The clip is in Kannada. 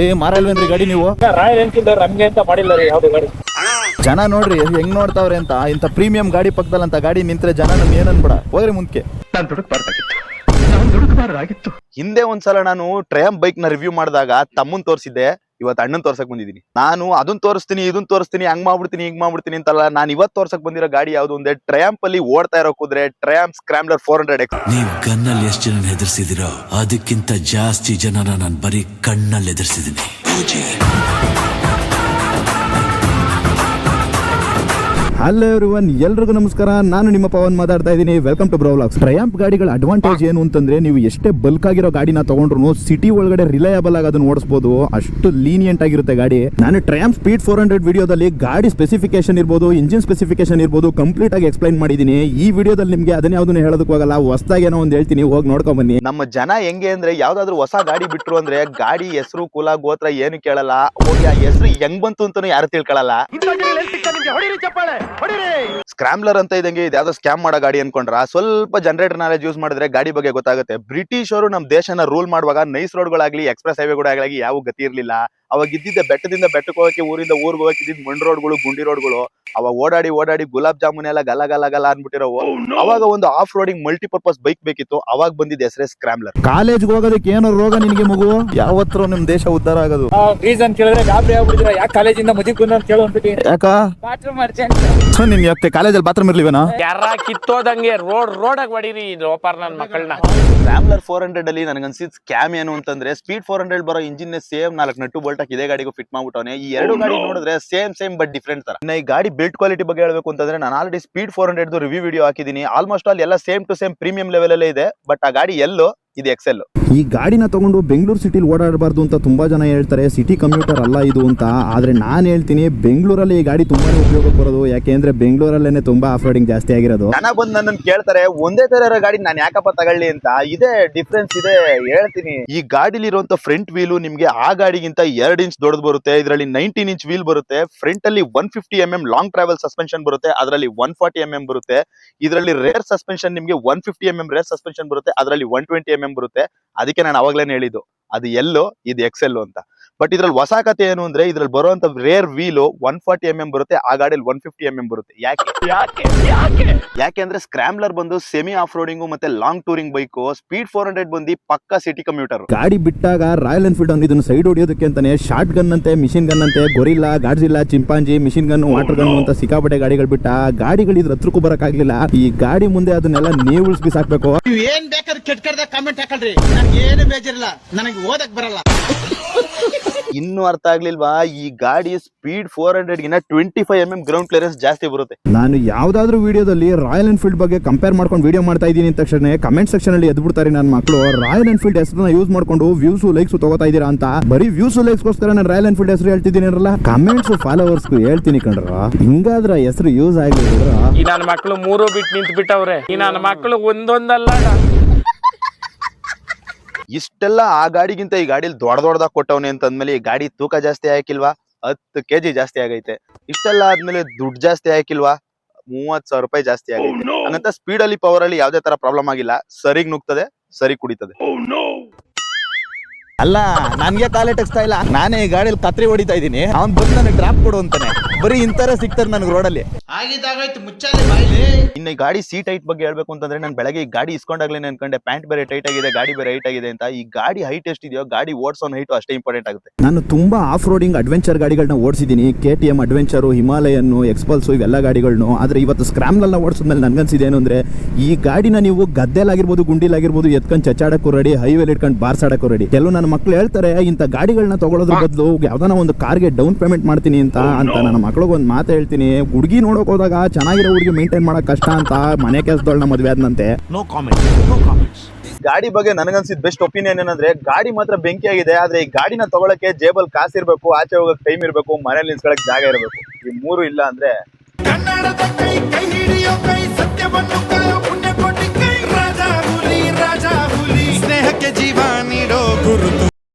ಏ ಮಾರಲ್ವೇನ್ರಿ ಗಾಡಿ ನೀವು? ರಾಯಲ್ ಎನ್ಫೀಲ್ಡ್ ಅವ್ರು ನಮ್ಗೆ ಅಂತ ಮಾಡಿಲ್ಲ ರೀ ಯಾವ್ದು ಗಾಡಿ? ಜನ ನೋಡ್ರಿ ಹೆಂಗ್ ನೋಡ್ತಾವ್ರಿ ಅಂತ ಇಂತ ಪ್ರೀಮಿಯಂ ಗಾಡಿ ಪಕ್ಕದಲ್ಲಂತ ಅಂತ ಗಾಡಿ ನಿಂತ್ರೆ ಜನ ಏನನ್ ಏನನ್ಬೇಡ ಹೋಗ್ರಿ ಮುಂದಕ್ಕೆ ನಾನು ದುಡುಕ್ಬಾರ್ದಾಗಿತ್ತು. ನಾನು ದುಡುಕ್ಬಾರ್ದಾಗಿತ್ತು. ಹಿಂದೆ ಒಂದ್ಸಲ ನಾನು ಟ್ರಯಂ ಬೈಕ್ನ ರಿವ್ಯೂ ಮಾಡಿದಾಗ ತಮ್ಮನ್ ತೋರಿಸಿದ್ದೆ ಇವತ್ತು ಅಣ್ಣನ್ ತೋರ್ಸಕ್ ಬಂದಿದ್ದೀನಿ. ನಾನು ಅದನ್ನ ತೋರಿಸ್ತೀನಿ ಇದನ್ನ ತೋರಿಸ್ತೀನಿ, ಹಂಗ್ ಮಾಡ್ಬಿಡ್ತೀನಿ, ಹಿಂಗ್ ಮಾಡ್ಬಿಡ್ತೀನಿ ಅಂತಲ್ಲ, ನಾನು ಇವತ್ತು ತೋರ್ಸಕ್ ಬಂದಿರೋ ಗಾಡಿ ಯಾವ್ದು ಅಂದ್ರೆ ಟ್ರಯಾಂಪ್ ಅಲ್ಲಿ ಓಡ್ತಾ ಇರೋ ಕುದ್ರೆ Triumph Scrambler four hundred x ನೀವ್ ಗನ್ನಲ್ಲಿ ಎಷ್ಟು ಜನ ಹೆದರ್ಸಿದಿರೋ ಅದಕ್ಕಿಂತ ಜಾಸ್ತಿ ಜನನ ನಾನು ಬರೀ ಕಣ್ಣಲ್ಲಿ ಹೆದರ್ಸಿದೀನಿ ಹಲೋ ಎವ್ರಿವನ್ ಎಲ್ರಿಗೂ ನಮಸ್ಕಾರ. ನಾನು ನಿಮ್ಮ ಪವನ್ ಮಾತಾಡ್ತಾ ಇದ್ದೀನಿ. ವೆಲ್ಕಮ್ ಟು ಬ್ರೌಲಾಕ್ಸ್ ಟ್ರಯಾಂಪ್ ಗಾಡಿಗಳ ಅಡ್ವಾಂಟೇಜ್ ಏನು ಅಂತಂದ್ರೆ ನೀವು ಎಷ್ಟೇ ಬಲ್ಕ್ ಆಗಿರೋ ಗಾಡಿನ ತಗೊಂಡ್ರು ಸಿಟಿ ಒಳಗಡೆ ರಿಲಯಬಲ್ ಆಗಿ ಅದನ್ನ ಓಡಿಸಬಹುದು ಅಷ್ಟು ಲೀನಿಯಂಟ್ ಆಗಿರುತ್ತೆ ಗಾಡಿ. ನಾನು ಟ್ರಯಾಂಪ್ ಸ್ಪೀಡ್ ಫೋರ್ ಹಂಡ್ರೆಡ್ ವಿಡಿಯೋದಲ್ಲಿ ಗಾಡಿ ಸ್ಪೆಸಿಫಿಕೇಶನ್ ಇರ್ಬೋದು ಇಂಜಿನ್ ಸ್ಪೆಸಿಫಿಕೇಶನ್ ಇರ್ಬೋದು ಕಂಪ್ಲೀಟ್ ಆಗಿ ಎಕ್ಸ್ಪ್ಲೈನ್ ಮಾಡಿದೀನಿ ಈ ವಿಡಿಯೋದಲ್ಲಿ ನಿಮಗೆ ಅದನ್ನ ಯಾವ್ದನ್ನ ಹೇಳೋದಕ್ಕೆ ಹೋಗಲ್ಲ ಹೊಸದಾಗಿ ಏನೋ ಒಂದು ಹೇಳ್ತೀನಿ. ಹೋಗಿ ನೋಡ್ಕೊಂಡ್ ಬನ್ನಿ. ನಮ್ಮ ಜನ ಹೆಂಗೆ ಅಂದ್ರೆ ಯಾವ್ದಾದ್ರು ಹೊಸ ಗಾಡಿ ಬಿಟ್ರು ಅಂದ್ರೆ ಗಾಡಿ ಹೆಸರು ಕುಲ ಗೋತ್ರ ಏನು ಕೇಳಲ್ಲ. ಹೋಗಿ ಆ ಹೆಸರು ಹೆಂಗ್ ಬಂತು ಅಂತಾನು ಯಾರು ತಿಳ್ಕೊಳಲ್ಲ. ಸ್ಕ್ರಾಮ್ಲರ್ ಅಂತ ಇದಂಗೆ ಇದು ಸ್ಕ್ಯಾಮ್ ಮಾಡೋ ಗಾಡಿ ಅನ್ಕೊಂಡ್ರ. ಸ್ವಲ್ಪ ಜನರೇಟರ್ ನಾಲೆಜ್ ಯೂಸ್ ಮಾಡಿದ್ರೆ ಗಾಡಿ ಬಗ್ಗೆ ಗೊತ್ತಾಗುತ್ತೆ. ಬ್ರಿಟಿಷ್ ಅವರು ನಮ್ ದೇಶನ ರೂಲ್ ಮಾಡುವಾಗ ನೈಸ್ ರೋಡ್ಗಳಾಗ್ಲಿ ಎಕ್ಸ್ಪ್ರೆಸ್ ಹೈವೇಗಳಾಗ್ಲಿ ಯಾವ ಗತಿ ಇರ್ಲಿಲ್ಲ. ಅವಾಗ ಇದ್ದಿದ್ದ ಬೆಟ್ಟದಿಂದ ಬೆಟ್ಟಕ್ಕೆ ಹೋಗಕ್ಕೆ ಊರಿಂದ ಊರಿಗೆ ಹೋಗಕ್ಕೆ ಇದ್ದಿದ್ ಮಣ್ ರೋಡ್ಗಳು ಗುಂಡಿ ರೋಡ್ಗಳು ಅವಾಗ ಓಡಾಡಿ ಓಡಾಡಿ ಗುಲಾಬ್ ಜಾಮೂನ್ ಎಲ್ಲ ಗಲ ಗಲ ಗಲ ಅನ್ಬಿಟ್ಟಿರೋ ಅವಾಗ ಒಂದು ಆಫ್ ರೋಡಿಂಗ್ ಮಲ್ಟಿಪರ್ಪಸ್ ಬೈಕ್ ಬೇಕಿತ್ತು ಅವಾಗ ಬಂದಿದ್ದ ಹೆಸರೇ ಸ್ಕ್ರಾಮ್ಲರ್ ಕಾಲೇಜ್ಗೆ ಹೋಗೋದಕ್ಕೆ ಏನೋ ರೋಗ ನಿಮಗೆ ಮಗು? ಯಾವತ್ತೂ ನಿಮ್ ದೇಶ ಉದ್ಧಾರ ಆಗೋದು. ರೀಸನ್ ಕೇಳಿದ್ರೆ ಗಾಬರಿ ಆಗ್ಬಿಟ್ಟಿದ್ರೆ ಯಾಕೆ ಕಾಲೇಜಿಂದ ಮದುವೆ ಅಂತ ಕೇಳು ಯಾಕ? ನಿನ್ ಯಾಕೆ ಕಾಲೇಜಲ್ಲಿ ಬಾತ್ರೂಮ್ ಇರ್ಲಿವೇನಾ? ಯಾರ ಕಿತ್ತೋದಂಗೆ ರೋಡ್ ರೋಡಾಗ ಹೊಡೀರಿ ಲೋಪಾರ್ ನನ್ನ ಮಕ್ಕಳನ್ನ ಸ್ಕ್ರಾಮ್ಲರ್ ಫೋರ್ ಹಂಡ್ರೆಡ್ ಅಲ್ಲಿ ನನಗನ್ಸಿದ್ ಸ್ಕ್ಯಾಮ್ ಏನು ಅಂತಂದ್ರೆ ಸ್ಪೀಡ್ ಫೋರ್ ಹಂಡ್ರೆಡ್ ಬರೋ ಇಂಜಿನ್ ಸೇಮ್ ನಾಲ್ಕು ನಟ್ಟು ಬೋಲ್ಟ್ ಇದೇ ಗಾಡಿಗೂ ಫಿಟ್ ಮಾಡ್ಬಿಟ್ಟವನೆ. ಈ ಎರಡು ಗಾಡಿ ನೋಡಿದ್ರೆ ಸೇಮ್ ಸೇಮ್ ಬಟ್ ಡಿಫ್ರೆಂಟ್ ತರ. ಇನ್ನ ಈ ಗಾಡಿ ಬಿಲ್ಡ್ ಕ್ವಾಲಿಟಿ ಬಗ್ಗೆ ಹೇಳಬೇಕು ಅಂತಂದ್ರೆ ನಾನು already Speed four hundred review video ಹಾಕಿದೀನಿ almost all ಎಲ್ಲ same to same premium level ಅಲ್ಲೇ ಇದೆ ಬಟ್ ಆ ಗಾಡಿ ಎಲ್ಲೋ ಇದು ಎಕ್ಸೆಲ್ ಈ ಗಾಡಿನ ತಗೊಂಡು ಬೆಂಗಳೂರು ಸಿಟಿಲಿ ಓಡಾಡಬಾರ್ದು ಅಂತ ತುಂಬಾ ಜನ ಹೇಳ್ತಾರೆ. ಸಿಟಿ ಕಂಪ್ಯೂಟರ್ ಅಲ್ಲ ಇದು ಅಂತ. ಆದ್ರೆ ನಾನು ಹೇಳ್ತೀನಿ, ಬೆಂಗಳೂರಲ್ಲಿ ಈ ಗಾಡಿ ತುಂಬಾ ಉಪಯೋಗಕ್ಕೆ ಬರೋದು. ಯಾಕೆಂದ್ರೆ ಬೆಂಗಳೂರಲ್ಲೇನೆ ತುಂಬಾ ಆಫ್ ರೋಡಿಂಗ್ ಜಾಸ್ತಿ ಆಗಿರೋದು. ಜನ ಬಂದು ನನ್ನನ್ನು ಕೇಳ್ತಾರೆ, ಒಂದೇ ತರ ಇರೋ ಗಾಡಿ ನಾನು ಯಾಕಪ್ಪ ತಗೊಳ್ಳಿ ಅಂತ. ಇದೇ ಡಿಫ್ರೆನ್ಸ್ ಇದೆ, ಹೇಳ್ತೀನಿ. ಈ ಗಾಡಿಲಿ ಇರುವಂತ ಫ್ರಂಟ್ ವೀಲು ನಿಮ್ಗೆ ಆ ಗಾಡಿಗಿಂತ ಎರಡು ಇಂಚ್ ದೊಡ್ಡದು ಬರುತ್ತೆ. ಇದರಲ್ಲಿ ನೈನ್ಟೀನ್ ಇಂಚ್ ವೀಲ್ ಬರುತ್ತೆ. ಫ್ರಂಟ್ ಅಲ್ಲಿ one fifty m m long travel suspension ಬರುತ್ತೆ. ಅದರಲ್ಲಿ ಒನ್ ಫಾರ್ಟಿ ಎಂ ಎಂ ಬರುತ್ತೆ. ಇದರಲ್ಲಿ ರೇರ್ ಸಸ್ಪೆನ್ಷನ್ ನಿಮಗೆ one fifty m m rear suspension ಬರುತ್ತೆ. ಅದರಲ್ಲಿ ಒನ್ ಟ್ವೆಂಟಿ ಎಂ ಎಂ ಬರುತ್ತೆ. ಅದಕ್ಕೆ ನಾನು ಅವಾಗ್ಲೇನೆ ಹೇಳಿದ್ದು ಅದು ಎಲ್ಲೋ ಇದು ಎಕ್ಸೆಲ್ ಅಂತ. ಬಟ್ ಇದ್ರಲ್ಲಿ ಹೊಸ ಕತೆ ಏನು ಅಂದ್ರೆ ಇದ್ರಲ್ಲಿ ಬರುವಂತ rear wheel one forty m m ಬರುತ್ತೆ ಆ ಗಾಡಿಯಲ್ಲಿ ಒನ್ ಫಿಫ್ಟಿ ಎಂ ಎಂ ಬರುತ್ತೆ. ಯಾಕೆ? ಯಾಕೆ? ಯಾಕೆ? ಯಾಕೆ ಅಂದ್ರೆ ಸ್ಕ್ರಾಮ್ಲರ್ ಬಂದು ಸೆಮಿ ಆಫ್ ರೋಡಿಂಗು ಮತ್ತೆ long touring bike Speed four hundred ಬಂದು ಪಕ್ಕ ಸಿಟಿ ಕಮ್ಯೂಟರ್ ಗಾಡಿ ಬಿಟ್ಟಾಗ ರಾಯಲ್ ಎನ್ಫೀಲ್ಡ್ ಅವ್ನು ಇದನ್ನು ಸೈಡ್ ಹೊಡಿಯೋದಕ್ಕೆ ಅಂತಾನೆ ಶಾರ್ಟ್ ಗನ್ ಅಂತೆ ಮಿಷಿನ್ ಗನ್ ಅಂತೆ gorilla Godzilla chimpanzee machine gun water gun ಅಂತ ಸಿಕ್ಕಾಪಟ್ಟೆ ಗಾಡಿಗಳು ಬಿಟ್ಟ ಗಾಡಿಗಳು ಇದ್ರ ಹತ್ರಕ್ಕೂ ಬರಕ್ಕಾಗ್ಲಿಲ್ಲ. ಈ ಗಾಡಿ ಮುಂದೆ ಅದನ್ನೆಲ್ಲ ನೀವು ಉಳಿಸ್ಬಿಸ್ ಹಾಕ್ಬೇಕು ನೀವ್ ಏನ್ ಬೇಕಾದ್ರೆ ಕೆಟ್ಟ ಕಮೆಂಟ್ ಕಾಮೆಂಟ್ ಹಾಕಲ್ರಿ ನನಗೆ ಏನು ಬೇಜಾರಿಲ್ಲ. ನನಗೆ ಓದಕ್ ಬರಲ್ಲ. ಇನ್ನು ಅರ್ಥ ಆಗ್ಲಿಲ್ವಾ? ಈ ಗಾಡಿ speed four hundred ಗಿನ twenty five m m ground clearance ಜಾಸ್ತಿ ಬರುತ್ತೆ. ನಾನು ಯಾವ್ದಾದ್ರು ವಿಡಿಯೋದಲ್ಲಿ ರಾಯಲ್ ಎನ್ಫೀಲ್ಡ್ ಬಗ್ಗೆ ಕಂಪೇರ್ ಮಾಡ್ಕೊಂಡು ವಿಡಿಯೋ ಮಾಡ್ತಾ ಇದ್ದೀನಿ ಅಂತ ತಕ್ಷಣ ಕಮೆಂಟ್ ಸೆಕ್ಷನ್ ಅಲ್ಲಿ ಎದ್ಬಿಡ್ತಾರೆ ನನ್ನ ಮಕ್ಕಳು ರಾಯಲ್ ಎನ್ಫೀಲ್ಡ್ ಹೆಸರನ್ನ ಯೂಸ್ ಮಾಡ್ಕೊಂಡು ವ್ಯೂಸ್ ಲೈಕ್ಸ್ ತಗೋತಾ ಇದ್ದೀರಾ ಅಂತ? ಬರೀ ವ್ಯೂಸ್ ಲೈಕ್ಸ್ ಗೋಸ್ಕರ ನಾನು ರಾಯಲ್ ಎನ್ಫೀಲ್ಡ್ ಹೆಸರು ಹೇಳ್ತಿದ್ದೀನಿ ಅಲ್ಲ ಕಮೆಂಟ್ಸ್ ಫಾಲೋವರ್ಸ್ ಹೇಳ್ತೀನಿ ಕಣ್ರ ಹಿಂಗಾದ್ರ ಹೆಸರು ಯೂಸ್ ಆಗಿದೆ ಈ ನನ್ನ ಮಕ್ಕಳು ಮೂರು ಬಿಟ್ಟು ನಿಂತು ಬಿಟ್ಟವ್ರೆ ಈ ನನ್ನ ಮಕ್ಕಳು ಒಂದೊಂದಲ್ಲ ಇಷ್ಟೆಲ್ಲ ಆ ಗಾಡಿಗಿಂತ ಈ ಗಾಡಿಲಿ ದೊಡ್ಡ ದೊಡ್ಡದಾಗ ಕೊಟ್ಟವನೆ ಅಂತಂದ್ಮೇಲೆ ಈ ಗಾಡಿ ತೂಕ ಜಾಸ್ತಿ ಹಾಕಿಲ್ವಾ ಹತ್ತು ಕೆಜಿ ಜಾಸ್ತಿ ಆಗೈತೆ. ಇಷ್ಟೆಲ್ಲ ಆದ್ಮೇಲೆ ದುಡ್ಡು ಜಾಸ್ತಿ ಹಾಕಿಲ್ವಾ ಮೂವತ್ ಸಾವಿರ ರೂಪಾಯಿ ಜಾಸ್ತಿ ಆಗೈತೆ. ಹಂಗಂತ ಸ್ಪೀಡ್ ಅಲ್ಲಿ ಪವರ್ ಅಲ್ಲಿ ಯಾವ್ದೇ ತರ ಪ್ರಾಬ್ಲಮ್ ಆಗಿಲ್ಲ. ಸರಿಗ್ ನುಗ್ತದೆ ಸರಿ ಕುಡಿತದೆ. ಅಲ್ಲ ನನ್ಗೆ ಕಾಲೇ ಟೆಕ್ಸ್ತಾ ಇಲ್ಲ ನಾನೇ ಈ ಗಾಡಿಯಲ್ಲಿ ಕತ್ರಿ ಹೊಡಿತಾ ಇದ್ದೀನಿ. ಅವ್ನ್ ಬಂದು ನನಗೆ ಡ್ರಾಪ್ ಕೊಡು ಅಂತಾನೆ. ಬರೀ ಇಂತರ ಸಿಗ್ತಾರೆ ನನಗೆ ರೋಡಲ್ಲಿ ಆಗಿದ್ದಾಗಾಯ್ತು ಮುಚ್ಚಾಲೆ ಬಾಯ್ಲಿ. ಇನ್ನು ಈ ಗಾಡಿ ಸೀಟ್ ಹೈಟ್ ಬಗ್ಗೆ ಹೇಳ್ಬೇಕು ಅಂತಂದ್ರೆ ನಾನು ಬೆಳಗ್ಗೆ ಈ ಗಾಡಿ ಇಸ್ಕೊಂಡಾಗ್ಲೇ ಅನ್ಕೊಂಡೆ ಪ್ಯಾಂಟ್ ಬೇರೆ ಟೈಟ್ ಆಗಿದೆ ಗಾಡಿ ಬೇರೆ ಹೈಟ್ ಆಗಿದೆ ಅಂತ. ಈ ಗಾಡಿ ಹೈಟ್ ಎಷ್ಟಿದೆಯೋ ಗಾಡಿ ಓಡಿಸೋನ್ ಹೈಟ್ ಅಷ್ಟೇ ಇಂಪಾರ್ಟೆಂಟ್ ಆಗುತ್ತೆ. ನಾನು ತುಂಬಾ ಆಫ್ ರೋಡಿಂಗ್ ಅಡ್ವೆಂಚರ್ ಗಾಡಿಗಳನ್ನ ಓಡಿಸಿದ್ದೀನಿ. ಕೆ ಟಿ ಎಂ ಅಡ್ವೆಂಚರು ಹಿಮಾಲಯನ್ನು ಎಕ್ಸ್ಪಲ್ಸ್ ಇವೆಲ್ಲ ಗಾಡಿಗಳನ್ನು ಆದ್ರೆ ಇವತ್ತು ಸ್ಕ್ರಾಮ್ಲೆಲ್ಲ ಓಡಿಸಿದ್ಮೇಲೆ ನನ್ಗನ್ಸಿದೆ ಏನು ಅಂದರೆ ಈ ಗಾಡಿನ ನೀವು ಗದ್ದೆಲಾಗಿರ್ಬೋದು ಗುಂಡಿಲಾಗಿರ್ಬೋದು ಎತ್ಕೊಂಡು ಚಚ್ಚಾಡಕ್ಕೂ ರೆಡಿ ಹೈವೇಲಿ ಇಟ್ಕೊಂಡು ಬಾರ್ಸಾಡಕ್ಕೂ ರೆಡಿ ಕೆಲವು ನನ್ನ ಮಕ್ಳು ಹೇಳ್ತಾರೆ ಇಂಥ ಗಾಡಿಗಳನ್ನ ತಗೊಳ್ಳೋದ್ರ ಬದಲು ಯಾವ್ದಾನ ಒಂದು ಕಾರ್ಗೆ ಡೌನ್ ಪೇಮೆಂಟ್ ಮಾಡ್ತೀನಿ ಅಂತ ಅಂತ ನನ್ನ ಮಕ್ಳಿಗೆ ಒಂದು ಮಾತು ಹೇಳ್ತೀನಿ ಹುಡುಗಿ ನೋಡೋಕೆ ಹೋದಾಗ ಚೆನ್ನಾಗಿರೋ ಹುಡುಗಿ ಮೇಂಟೈನ್ ಮಾಡೋಕೆ ಕಷ್ಟ ಅಂತ ಮನೆ ಕೆಲಸದೊಳನ ಮದುವೆ ಕಾಮೆಂಟ್ ಗಾಡಿ ಬಗ್ಗೆ ನನಗನ್ಸಿದ ಬೆಸ್ಟ್ ಒಪಿನಿಯನ್ ಏನಂದ್ರೆ ಗಾಡಿ ಮಾತ್ರ ಬೆಂಕಿ ಆಗಿದೆ ಆದ್ರೆ ಈ ಗಾಡಿನ ತಗೊಳಕ್ಕೆ ಜೇಬಲ್ ಕಾಸು ಇರಬೇಕು ಆಚೆ ಹೋಗಕ್ ಟೈಮ್ ಇರಬೇಕು ಮನೇಲಿ ನಿಲ್ಸ್ಕೊಳಕ್ ಜಾಗ ಇರಬೇಕು. ಈ ಮೂರು ಇಲ್ಲ ಅಂದ್ರೆ ಕನ್ನಡದ ಕೈ ಕೈ ಹಿಡಿಯೋ ಕೈ ಸತ್ಯವನ್ನು ಕಾಯೋ ಕೋಟಿ ಕೈ. ರಾಜ ಹುಲಿ ರಾಜ ಹುಲಿ ಸ್ನೇಹಕ್ಕೆ ಜೀವ ನೀಡೋ ಗುರುತು.